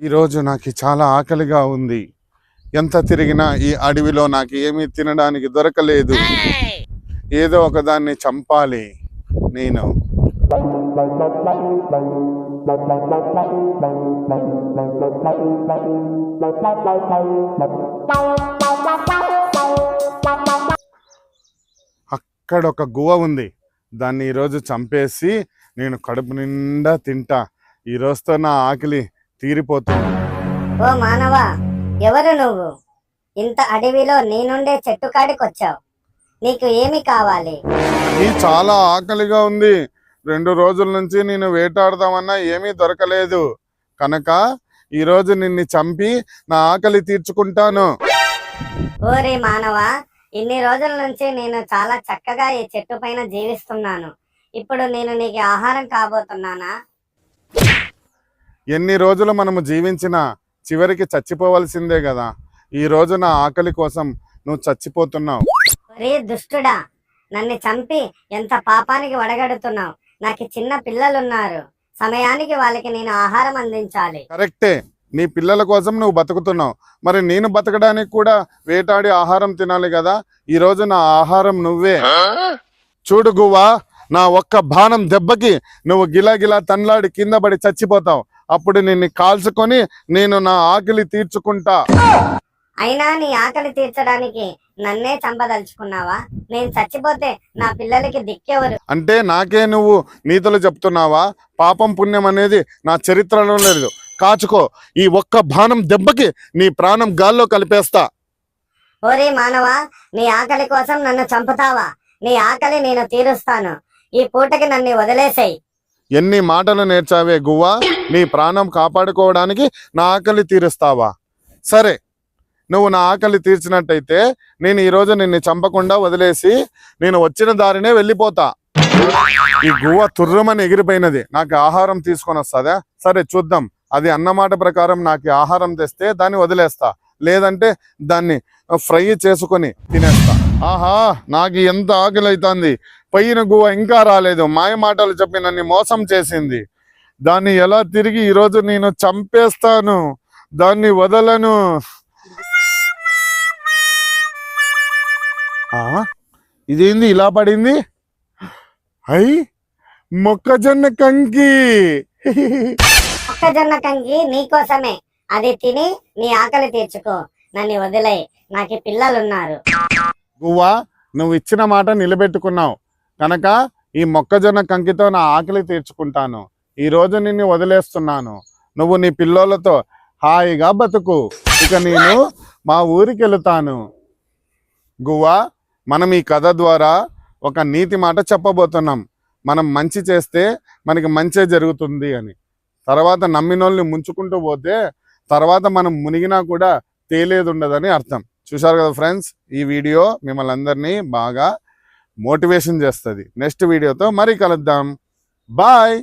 ఈరోజు నాకు చాలా ఆకలిగా ఉంది. ఎంత తిరిగినా ఈ అడవిలో నాకు ఏమీ తినడానికి దొరకలేదు. ఏదో ఒకదాన్ని చంపాలి నేను. అక్కడ ఒక గువ్వ ఉంది. దాన్ని ఈరోజు చంపేసి నేను కడుపు నిండా తింటా. ఈ రోజుతో నా ఆకలి తీరిపోతుంది. ఓ మానవా ఎవరు నువ్వు? ఇంత అడవిలో నీ నుండే చెట్టు కాడికొచ్చావు. నీకు ఏమి కావాలి? ఈ చాలా ఆకలిగా ఉంది. రెండు రోజుల నుంచి నేను వేటాడదామన్నా ఏమీ దొరకలేదు. కనుక ఈరోజు నిన్ను చంపి నా ఆకలి తీర్చుకుంటాను. ఓరే మానవా ఇన్ని రోజుల నుంచి నేను చాలా చక్కగా ఈ చెట్టు పైన జీవిస్తున్నాను. ఇప్పుడు నేను నీకు ఆహారం కాబోతున్నానా? ఎన్ని రోజులు మనము జీవించినా చివరికి చచ్చిపోవలసిందే కదా. ఈ రోజు నా ఆకలి కోసం నువ్వు చచ్చిపోతున్నావు. ఒరే దుష్టుడా నన్ను చంపి ఎంత పాపానికి వడగడుతున్నావు? నాకు చిన్న పిల్లలున్నారు. సమయానికి వాళ్ళకి నేను ఆహారం అందించాలి. కరెక్టే. నీ పిల్లల కోసం నువ్వు బతుకుతున్నావు. మరి నేను బతకడానికి కూడా వేటాడి ఆహారం తినాలి కదా. ఈ రోజు నా ఆహారం నువ్వే. చూడు గువ్వా నా ఒక్క బాణం దెబ్బకి నువ్వు గిలాగిలా తన్లాడి కింద పడి చచ్చిపోతావు. అప్పుడు నిన్ను కాల్చుకొని నేను నా ఆకలి తీర్చుకుంటా. అయినా నీ ఆకలి తీర్చడానికి నన్నే చంపదలుచుకున్నావా? నేను చచ్చిపోతే నా పిల్లలకి దిక్కెవరు? అంటే నాకే నువ్వు నీతులు చెప్తున్నావా? పాపం పుణ్యం అనేది నా చరిత్రలో లేదు. కాచుకో ఈ ఒక్క బాణం దెబ్బకి నీ ప్రాణం గాల్లో కలిపేస్తా. ఓరే మానవా నీ ఆకలి కోసం నన్ను చంపుతావా? నీ ఆకలి నేను తీరుస్తాను. ఈ పూటకి నన్ను వదిలేసేయ్. ఎన్ని మాటలు నేర్చావే గువ్వా? నీ ప్రాణం కాపాడుకోవడానికి నా ఆకలి తీరుస్తావా? సరే నువ్వు నా ఆకలి తీర్చినట్టయితే నేను ఈరోజు నిన్ను చంపకుండా వదిలేసి నేను వచ్చిన దారినే వెళ్ళిపోతా. ఈ గువ్వ తుర్రమని ఎగిరిపోయినది. నాకు ఆహారం తీసుకొని వస్తుందా? సరే చూద్దాం. అది అన్నమాట ప్రకారం నాకు ఆహారం తెస్తే దాన్ని వదిలేస్తా. లేదంటే దాన్ని ఫ్రై చేసుకొని తినేస్తా. ఆహా నాకు ఎంత ఆకలి అవుతుంది. పైన గువ్వ ఇంకా రాలేదు. మాయ మాటలు చెప్పి నన్ను మోసం చేసింది. దాన్ని ఎలా తిరిగి ఈరోజు నేను చంపేస్తాను? దాన్ని వదలను. ఇదేంది? ఇలా పడింది? అయి మొక్కజొన్న కంకి. మొక్కజొన్న కంకి నీకోసమే అది తిని నీ ఆకలి తీర్చుకో. నన్ను వదిలేయ్. నాకు పిల్లలున్నారు. గువ్వా నువ్వు ఇచ్చిన మాట నిలబెట్టుకున్నావు. కనుక ఈ మొక్కజొన్న కంకితో నా ఆకలి తీర్చుకుంటాను. ఈ రోజు నిన్ను వదిలేస్తున్నాను. నువ్వు నీ పిల్లోలతో హాయిగా బతుకు. ఇక నేను మా ఊరికి వెళుతాను గువ్వా మనం ఈ కథ ద్వారా ఒక నీతి మాట చెప్పబోతున్నాం. మనం మంచి చేస్తే మనకి మంచే జరుగుతుంది అని. తర్వాత నమ్మినోళ్ళని ముంచుకుంటూ పోతే తర్వాత మనం మునిగినా కూడా తేలేదు ఉండదని అర్థం. చూశారు కదా ఫ్రెండ్స్? ఈ వీడియో మిమ్మల్ని అందరినీ బాగా మోటివేషన్ చేస్తుంది. నెక్స్ట్ వీడియోతో మరీ కలుద్దాం. బాయ్.